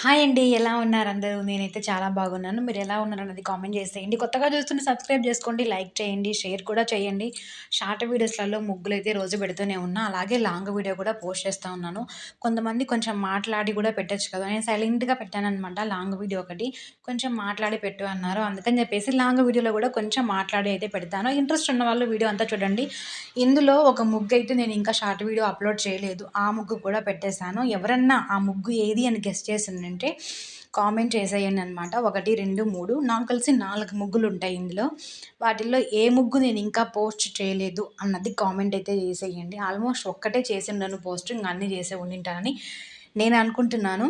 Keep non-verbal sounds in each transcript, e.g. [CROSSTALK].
Hi అండి. ఎలా ఉన్నారు అందరూ? నేనైతే చాలా బాగున్నాను. మీరు ఎలా ఉన్నారన్నది కామెంట్ చేసేయండి. కొత్తగా చూస్తున్న సబ్స్క్రైబ్ చేసుకోండి, లైక్ చేయండి, షేర్ కూడా చేయండి. షార్ట్ వీడియోస్‌లలో ముగ్గులు అయితే రోజు పెడుతూనే ఉన్నా. అలాగే లాంగ్ వీడియో కూడా పోస్ట్ చేస్తా ఉన్నాను. కొంతమంది కొంచెం మాట్లాడి కూడా పెట్టచ్చు కదా! నేను సైలెంట్‌గా పెట్టాననమాట లాంగ్ వీడియో ఒకటి. కొంచెం మాట్లాడి పెట్టు అన్నారు. అందుకని చెప్పేసి లాంగ్ వీడియోలో కూడా కొంచెం మాట్లాడి అయితే పెడతాను. ఇంట్రెస్ట్ ఉన్న వాళ్ళు వీడియో అంతా చూడండి. ఇందులో ఒక ముగ్గు అయితే నేను ఇంకా షార్ట్ వీడియో అప్లోడ్ చేయలేదు. ఆ ముగ్గు కూడా పెట్టేశాను. ఎవరన్నా ఆ ముగ్గు ఏది అని గెస్ట్ చేసిందండి అంటే కామెంట్ చేసేయండి అనమాట. 1, 2, 3 నాకు కలిసి నాలుగు ముగ్గులు ఉంటాయి ఇందులో. వాటిల్లో ఏ ముగ్గు నేను ఇంకా పోస్ట్ చేయలేదు అన్నది కామెంట్ అయితే చేసేయండి. ఆల్మోస్ట్ ఒక్కటే చేసిండను పోస్ట్. ఇంకా అన్నీ చేసే ఉండింటానని నేను అనుకుంటున్నాను.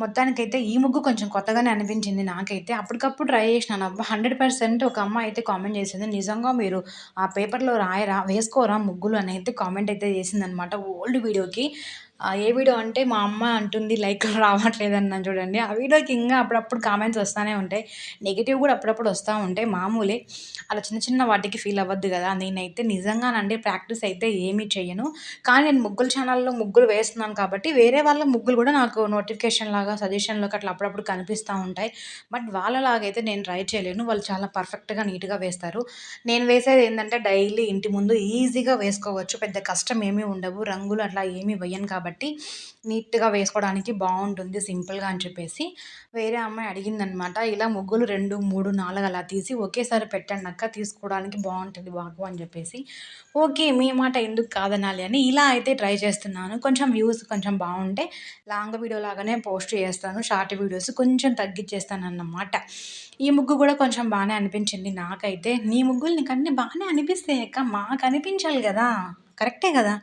మొత్తానికైతే ఈ ముగ్గు కొంచెం కొత్తగానే అనిపించింది నాకైతే. అప్పటికప్పుడు ట్రై చేసినాను. అబ్బా! 100% ఒక అమ్మాయి అయితే కామెంట్ చేసింది. నిజంగా మీరు ఆ పేపర్‌లో రాయరా వేసుకోరా ముగ్గులు అని అయితే కామెంట్ అయితే చేసిందనమాట. ఓల్డ్ వీడియోకి. ఏ వీడియో అంటే మా అమ్మ అంటుంది లైకులు [LAUGHS] రావట్లేదన్నాను చూడండి. ఆ వీడియోకి ఇంకా అప్పుడప్పుడు కామెంట్స్ వస్తూనే ఉంటాయి. నెగిటివ్ కూడా అప్పుడప్పుడు వస్తూ ఉంటాయి. మామూలే. అలా చిన్న చిన్న వాటికి ఫీల్ అవ్వద్దు కదా! నేనైతే నిజంగానండి ప్రాక్టీస్ అయితే ఏమీ చేయను కానీ నేను ముగ్గులు ఛానల్‌లో ముగ్గులు వేస్తున్నాను కాబట్టి వేరే వాళ్ళ ముగ్గులు కూడా నాకు నోటిఫికేషన్ లాగా సజెషన్‌లోకి అట్లా అప్పుడప్పుడు కనిపిస్తూ ఉంటాయి. బట్ వాళ్ళలాగైతే నేను ట్రై చేయలేను. వాళ్ళు చాలా పర్ఫెక్ట్‌గా, నీట్‌గా వేస్తారు. నేను వేసేది ఏంటంటే డైలీ ఇంటి ముందు ఈజీగా వేసుకోవచ్చు. పెద్ద కష్టం ఏమీ ఉండవు. రంగులు అట్లా ఏమీ వేయను కాబట్టి కాబట్టి నీట్‌గా వేసుకోవడానికి బాగుంటుంది సింపుల్‌గా అని చెప్పేసి వేరే అమ్మాయి అడిగిందనమాట. ఇలా ముగ్గులు 2, 3, 4 అలా తీసి ఒకేసారి పెట్టండి అక్క తీసుకోవడానికి బాగుంటుంది బాగు అని చెప్పేసి. ఓకే. మీ మాట ఎందుకు కాదనాలి అని ఇలా అయితే ట్రై చేస్తున్నాను. కొంచెం వ్యూస్ కొంచెం బాగుంటే లాంగ్ వీడియో లాగానే పోస్ట్ చేస్తాను. షార్ట్ వీడియోస్ కొంచెం తగ్గిచ్చేస్తానన్నమాట. ఈ ముగ్గు కూడా కొంచెం బాగానే అనిపించింది నాకైతే. నీ ముగ్గులు నీకన్నీ బాగానే అనిపిస్తాయి అక్క. మాకు అనిపించాలి కదా కరెక్టే కదా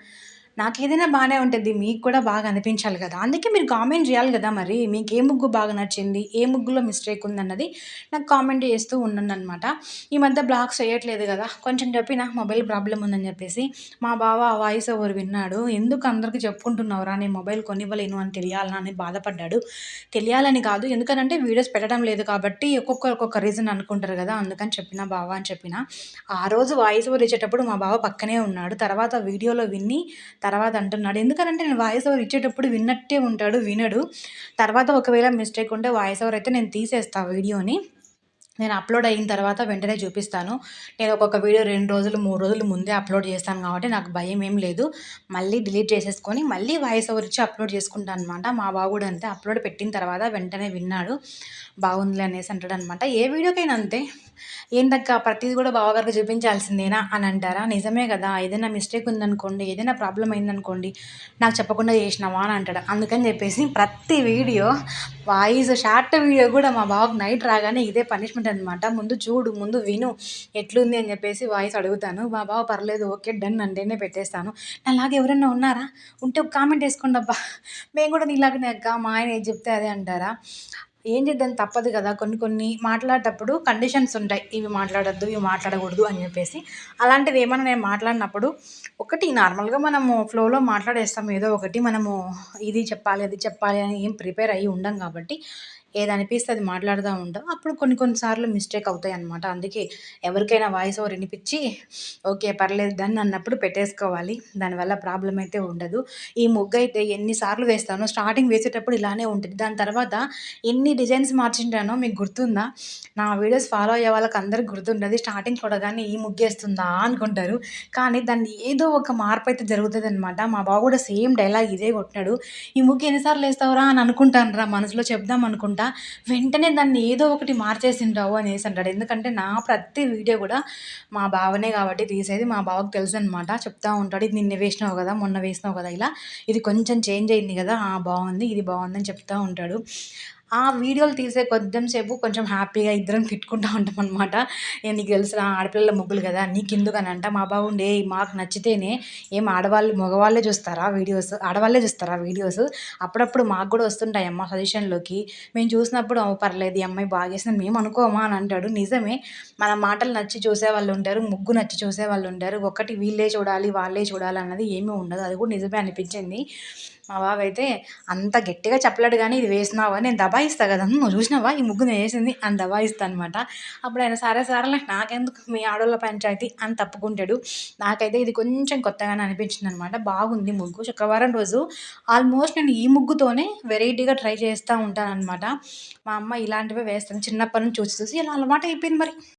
నాకు ఏదైనా బాగానే ఉంటుంది మీకు కూడా బాగా అనిపించాలి కదా అందుకే మీరు కామెంట్ చేయాలి కదా మరి. మీకు ఏ ముగ్గు బాగా నచ్చింది? ఏ ముగ్గులో మిస్టేక్ ఉందన్నది నాకు కామెంట్ చేస్తూ ఉండండనమాట. ఈ మధ్య బ్లాగ్స్ చేయట్లేదు కదా కొంచెం చెప్పి నాకు మొబైల్ ప్రాబ్లం ఉందని చెప్పేసి. మా బావ ఆ వాయిస్ ఓవర్ విన్నాడు. ఎందుకు అందరికి చెప్పుకుంటున్నావురా నేను మొబైల్ కొనివ్వలేను అని తెలియాలని అని బాధపడ్డాడు. తెలియాలని కాదు. ఎందుకనంటే వీడియోస్ పెట్టడం లేదు కాబట్టి ఒక్కొక్కరు ఒక్కొక్క రీజన్ అనుకుంటారు కదా అందుకని చెప్పిన బావ అని చెప్పిన. ఆ రోజు వాయిస్ ఓవర్ ఇచ్చేటప్పుడు మా బావ పక్కనే ఉన్నాడు. తర్వాత వీడియోలో విని తర్వాత అంటున్నాడు. ఎందుకంటే నేను వాయిస్ ఓవర్ ఇచ్చేటప్పుడు విన్నట్టే ఉంటాడు. వినడు. తర్వాత ఒకవేళ మిస్టేక్ ఉంటే వాయిస్ ఓవర్ అయితే నేను తీసేస్తాను వీడియోని. నేను అప్లోడ్ అయిన తర్వాత వెంటనే చూపిస్తాను. నేను ఒక్కొక్క వీడియో రెండు రోజులు, మూడు రోజులు ముందే అప్లోడ్ చేస్తాను కాబట్టి నాకు భయం ఏం లేదు. మళ్ళీ డిలీట్ చేసేసుకొని మళ్ళీ వాయిస్ ఓవర్ ఇచ్చి అప్లోడ్ చేసుకుంటాను అనమాట. మా బాబు కూడా అంతే. అప్లోడ్ పెట్టిన తర్వాత వెంటనే విన్నాడు. బాగుందిలే అనేసి అంటాడనమాట. ఏ వీడియోకైనా అంతే. ఏంటక్కా ప్రతిదీ కూడా బావగారికి చూపించాల్సిందేనా అని అంటారా? నిజమే కదా ఏదైనా మిస్టేక్ ఉందనుకోండి, ఏదైనా ప్రాబ్లం అయిందనుకోండి, నాకు చెప్పకుండా చేసినావా అని అంటాడు. అందుకని చెప్పేసి ప్రతి వీడియో వాయిస్ షార్ట్ వీడియో కూడా మా బావకు నైట్ రాగానే ఇదే పనిష్మెంట్ అనమాట. ముందు చూడు, ముందు విను ఎట్లుంది అని చెప్పేసి వాయిస్ అడుగుతాను. మా బావ పర్లేదు ఓకే డన్ అంటేనే పెట్టేస్తాను. నాలాగా ఎవరైనా ఉన్నారా? ఉంటే ఒక కామెంట్ వేసుకోండి అబ్బా! మేము కూడా నీలాగనే అక్క మా ఆయన ఏది చెప్తే అదే అంటారా? ఏం చేద్దాం తప్పదు కదా! కొన్ని కొన్ని మాట్లాడేటప్పుడు కండిషన్స్ ఉంటాయి. ఇవి మాట్లాడొద్దు, ఇవి మాట్లాడకూడదు అని చెప్పేసి. అలాంటివి ఏమైనా నేను మాట్లాడినప్పుడు ఒకటి నార్మల్‌గా మనము ఫ్లోలో మాట్లాడేస్తాం ఏదో ఒకటి. మనము ఇది చెప్పాలి, అది చెప్పాలి అని ఏం ప్రిపేర్ అయ్యి ఉండం కాబట్టి ఏది అనిపిస్తే అది మాట్లాడుతా ఉంటాం. అప్పుడు కొన్ని కొన్ని సార్లు మిస్టేక్ అవుతాయన్నమాట. అందుకే ఎవరికైనా వాయిస్ ఓవర్ వినిపించి ఓకే పర్లేదు దాన్ని అన్నప్పుడు పెట్టేసుకోవాలి. దానివల్ల ప్రాబ్లం అయితే ఉండదు. ఈ ముగ్గు అయితే ఎన్నిసార్లు వేస్తానో స్టార్టింగ్ వేసేటప్పుడు ఇలానే ఉంటుంది దాని తర్వాత ఎన్ని డిజైన్స్ మార్చింటానో మీకు గుర్తుందా? నా వీడియోస్ ఫాలో అయ్యే వాళ్ళకి అందరికి గుర్తుండదు స్టార్టింగ్ చూడగానే ఈ ముగ్గేస్తుందా అనుకుంటారు. కానీ దాన్ని ఏదో ఒక మార్పు అయితే జరుగుతుంది అనమాట మా బాబు కూడా సేమ్ డైలాగ్ ఇదే కొట్టినాడు. ఈ ముగ్గు ఎన్నిసార్లు వేస్తావురా అని అనుకుంటానురా మనసులో చెప్దాం అనుకుంటా. వెంటనే దాన్ని ఏదో ఒకటి మార్చేసింటావు అనేసి అంటాడు. ఎందుకంటే నా ప్రతి వీడియో కూడా మా బావనే కాబట్టి తీసేది. మా బావకు తెలుసు అనమాట చెప్తా ఉంటాడు. ఇది నిన్న వేసినావు కదా! మొన్న వేసినావు కదా! ఇలా ఇది కొంచెం చేంజ్ అయింది కదా! బాగుంది ఇది బాగుందని చెప్తా ఉంటాడు. ఆ వీడియోలు తీసే కొంచెం సేపు కొంచెం హ్యాపీగా ఇద్దరం తిట్టుకుంటూ ఉంటాం అనమాట నీకు తెలుసు ఆడపిల్లల ముగ్గులు కదా! నీకెందుకనంట మా అంట మా ఏయ్ మాకు నచ్చితేనే ఏం ఆడవాళ్ళు మగవాళ్ళే చూస్తారా వీడియోస్? ఆడవాళ్ళే చూస్తారా వీడియోస్? అప్పుడప్పుడు మాకు కూడా వస్తుంటాయి అమ్మ సజెషన్‌లోకి. మేము చూసినప్పుడు పర్లేదు ఈ అమ్మాయి బాగా మేము అనుకోమా అని అంటాడు. నిజమే. మన మాటలు నచ్చి చూసే వాళ్ళు ఉంటారు. ముగ్గు నచ్చి చూసే వాళ్ళు ఉంటారు. ఒకటి వీళ్ళే చూడాలి, వాళ్ళే చూడాలి అన్నది ఏమీ ఉండదు. అది కూడా నిజమే అనిపించింది. మా బాబు అయితే అంత గట్టిగా చెప్పలేడు కానీ ఇది వేసినావా? నేను దబాయిస్తా కదా నువ్వు చూసినావా? ఈ ముగ్గు నేను వేసింది అని దబాయిస్తా అనమాట అప్పుడు ఆయన సరే సరేలే నాకెందుకు మీ ఆడోళ్ళ పంచాయతీ అని తప్పుకుంటాడు. నాకైతే ఇది కొంచెం కొత్తగానే అనిపించింది అనమాట బాగుంది ముగ్గు. శుక్రవారం రోజు ఆల్మోస్ట్ నేను ఈ ముగ్గుతోనే వెరైటీగా ట్రై చేస్తూ ఉంటాను అనమాట మా అమ్మ ఇలాంటివే వేస్తాను. చిన్నప్పటి నుంచి చూసి చూసి ఇలా అలవాటు అయిపోయింది మరి.